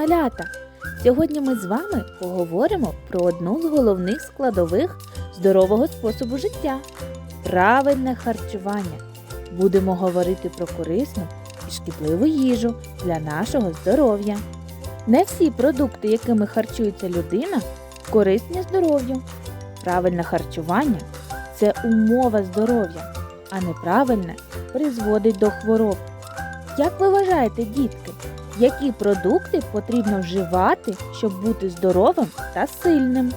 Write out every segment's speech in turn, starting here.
малята! Сьогодні ми з вами поговоримо про одну з головних складових здорового способу життя правильне харчування. Будемо говорити про корисну і шкідливу їжу для нашого здоров'я. Не всі продукти, якими харчується людина, корисні здоров'ю. Правильне харчування це умова здоров'я, а неправильне призводить до хвороб. Як ви вважаєте, дітки, які продукти потрібно вживати, щоб бути здоровим та сильним?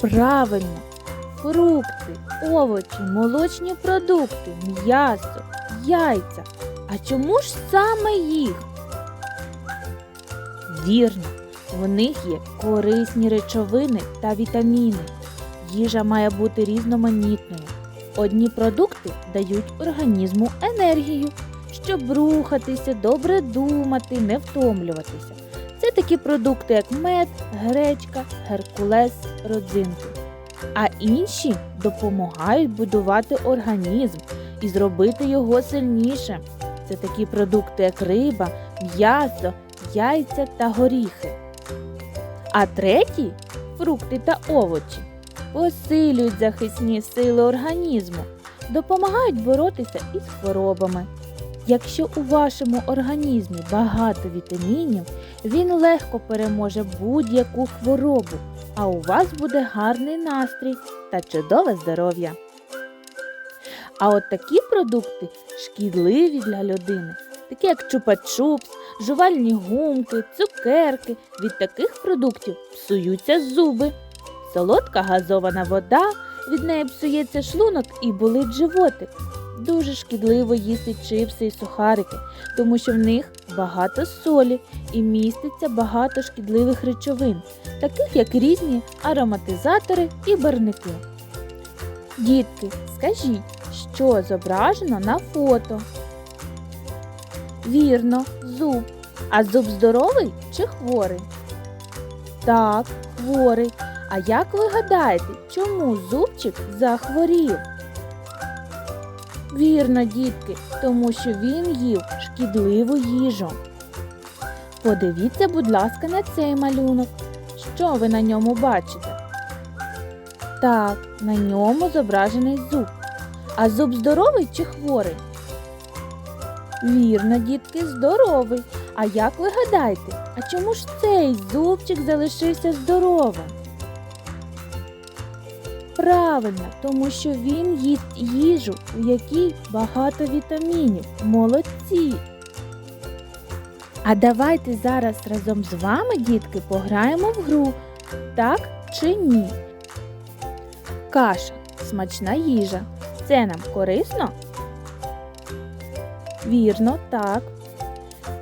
Правильно, фрукти, овочі, молочні продукти, м'ясо, яйця. А чому ж саме їх? Вірно, в них є корисні речовини та вітаміни. Їжа має бути різноманітною. Одні продукти дають організму енергію, щоб рухатися, добре думати, не втомлюватися. Це такі продукти, як мед, гречка, геркулес, родзинки. А інші допомагають будувати організм і зробити його сильнішим. Це такі продукти, як риба, м'ясо, яйця та горіхи. А треті фрукти та овочі посилюють захисні сили організму, допомагають боротися із хворобами. Якщо у вашому організмі багато вітамінів, він легко переможе будь-яку хворобу, а у вас буде гарний настрій та чудове здоров'я. А от такі продукти шкідливі для людини, такі як чупа-чупс, жувальні гумки, цукерки. Від таких продуктів псуються зуби. Солодка газована вода, від неї псується шлунок і болить животик. Дуже шкідливо їсти чипси і сухарики, тому що в них багато солі і міститься багато шкідливих речовин, таких як різні ароматизатори і барники. Дітки, скажіть, що зображено на фото? Вірно, зуб. А зуб здоровий чи хворий? Так, хворий. А як ви гадаєте, чому зубчик захворів? Вірно, дітки, тому що він їв шкідливу їжу. Подивіться, будь ласка, на цей малюнок. Що ви на ньому бачите? Так, на ньому зображений зуб. А зуб здоровий чи хворий? Вірно, дітки, здоровий. А як ви гадаєте, а чому ж цей зубчик залишився здоровим? Правильно, тому що він їсть їжу, в якій багато вітамінів. Молодці. А давайте зараз разом з вами, дітки, пограємо в гру. Так чи ні? Каша смачна їжа. Це нам корисно? Вірно, так.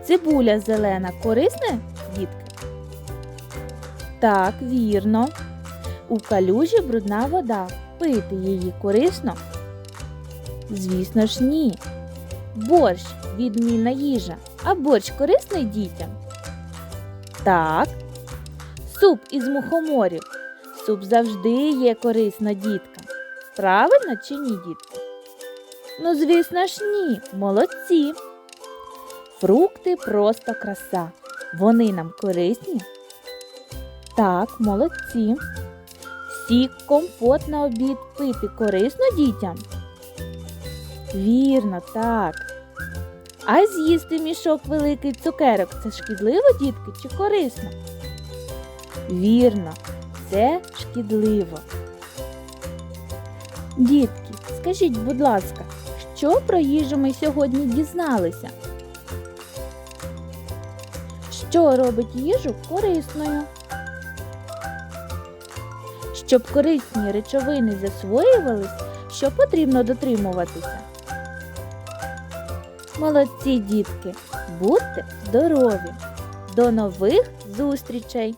Цибуля зелена корисне, дітки? Так, вірно. У калюжі брудна вода. Пити її корисно? Звісно ж, ні. Борщ відмінна їжа. А борщ корисний дітям? Так. Суп із мухоморів. Суп завжди є корисно діткам. Правильно чи ні, дітки? Ну, звісно ж, ні. Молодці. Фрукти просто краса. Вони нам корисні? Так, молодці. Сік, компот на обід пити корисно дітям? Вірно, так. А з'їсти мішок великий цукерок це шкідливо, дітки, чи корисно? Вірно, це шкідливо. Дітки, скажіть, будь ласка, що про їжу ми сьогодні дізналися? Що робить їжу корисною? Щоб корисні речовини засвоювались, що потрібно дотримуватися? Молодці дітки, будьте здорові! До нових зустрічей!